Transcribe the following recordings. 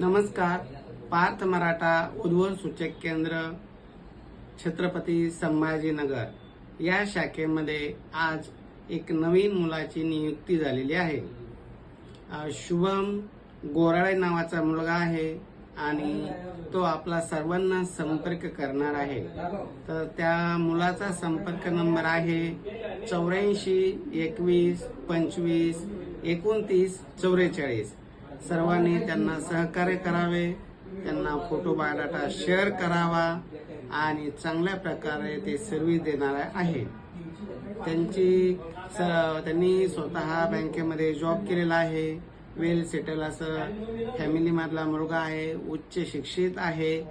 नमस्कार. पार्थ मराठा उद्वल सूचक केंद्र छत्रपती संभाजीनगर. या शाखेमध्ये आज एक नवीन मुलाची नियुक्ती झालेली आहे. शुभम गोराळे नावाचा मुलगा आहे आणि तो आपला सर्वांना संपर्क करणार आहे. तर त्या मुलाचा संपर्क नंबर आहे चौऱ्याऐंशी एकवीस पंचवीस एकोणतीस चौवेचाळीस सर्वांनी त्यांना सहकार्य करावे त्यांना फोटो बायोडाटा शेअर करावा आणि चांगल्या प्रकारे ते सर्व्हिस देणार आहे. त्यांची स- त्यांनी स्वतः बँकेमध्ये जॉब केलेला आहे. वेल सेटल असं फॅमिली मधला मुलगा आहे उच्च शिक्षित आहे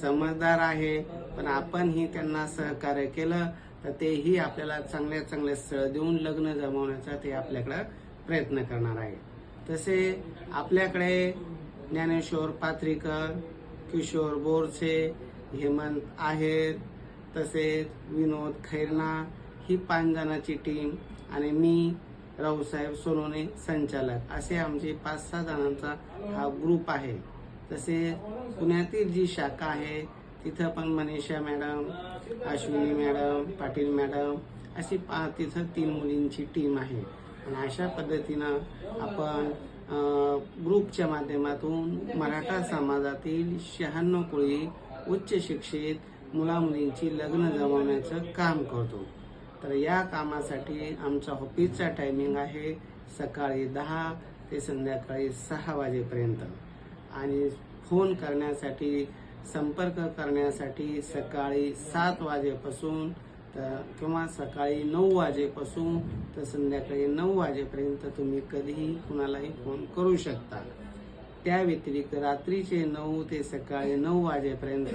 समजदार आहे. पण आपणही त्यांना सहकार्य केलं तर तेही आपल्याला चांगल्या चांगल्या स्थळ देऊन लग्न जमवण्याचा ते आपल्याकडे प्रयत्न करणार आहे तसे आपल्याकडे ज्ञानेश्वर पात्रीकर किशोर बोरसे हेमंत आहेर तसेच विनोद खैरना ही पाच जणांची टीम आणि मी रावसाहेब सोनोने संचालक. असे आमचे पाच सहा जणांचा हा ग्रुप आहे. तसे पुण्यातील जी शाखा आहे तिथं पण Manisha madam Ashwini madam Patil madam अशी पा तिथं तीन मुलींची टीम आहे. आणि अशा पद्धतीनं आपण ग्रुपच्या माध्यमातून मराठा समाजातील शहाण्णव कोळी उच्च शिक्षित मुला मुलींची लग्न जमवण्याचं काम करतो. तर या कामासाठी आमचा ऑफिसचा टायमिंग आहे सकाळी दहा ते संध्याकाळी सहा वाजेपर्यंत. आणि फोन करण्यासाठी संपर्क करण्यासाठी सकाळी सात वाजेपासून तर किंवा सकाळी नऊ वाजेपासून तर संध्याकाळी नऊ वाजेपर्यंत तुम्ही कधीही कुणालाही फोन करू शकता. त्या व्यतिरिक्त रात्रीचे नऊ ते सकाळी नऊ वाजेपर्यंत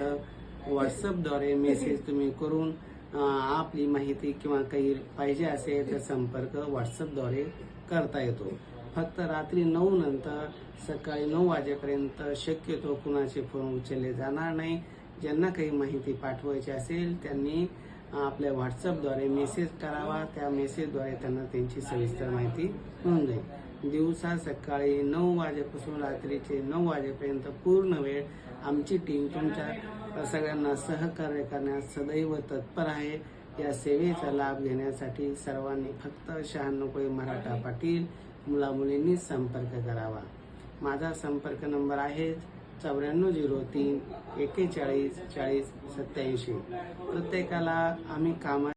व्हॉट्सअपद्वारे मेसेज तुम्ही करून आपली माहिती किंवा काही पाहिजे असेल तर संपर्क व्हॉट्सअपद्वारे करता येतो. फक्त रात्री नऊ नंतर सकाळी नऊ वाजेपर्यंत शक्यतो कुणाचे फोन उचलले जाणार नाही. ज्यांना काही माहिती पाठवायची असेल त्यांनी आपल्या व्हॉट्सअपद्वारे मेसेज करावा त्या मेसेजद्वारे त्यांना त्यांची सविस्तर माहिती मिळून जाईल. दिवसा सकाळी नऊ वाजेपासून रात्रीचे नऊ वाजेपर्यंत पूर्ण वेळ आमची टीम तुमच्या सगळ्यांना सहकार्य करण्यास सदैव तत्पर आहे. या सेवेचा लाभ घेण्यासाठी सर्वांनी फक्त शहाण्णव मराठा पाटील मुला मुलींनी संपर्क करावा. माझा संपर्क नंबर आहे चौऱ्याण्णव झिरो तीन एक्केचाळीस चाळीस सत्याऐंशी प्रत्येकाला आम्ही कामा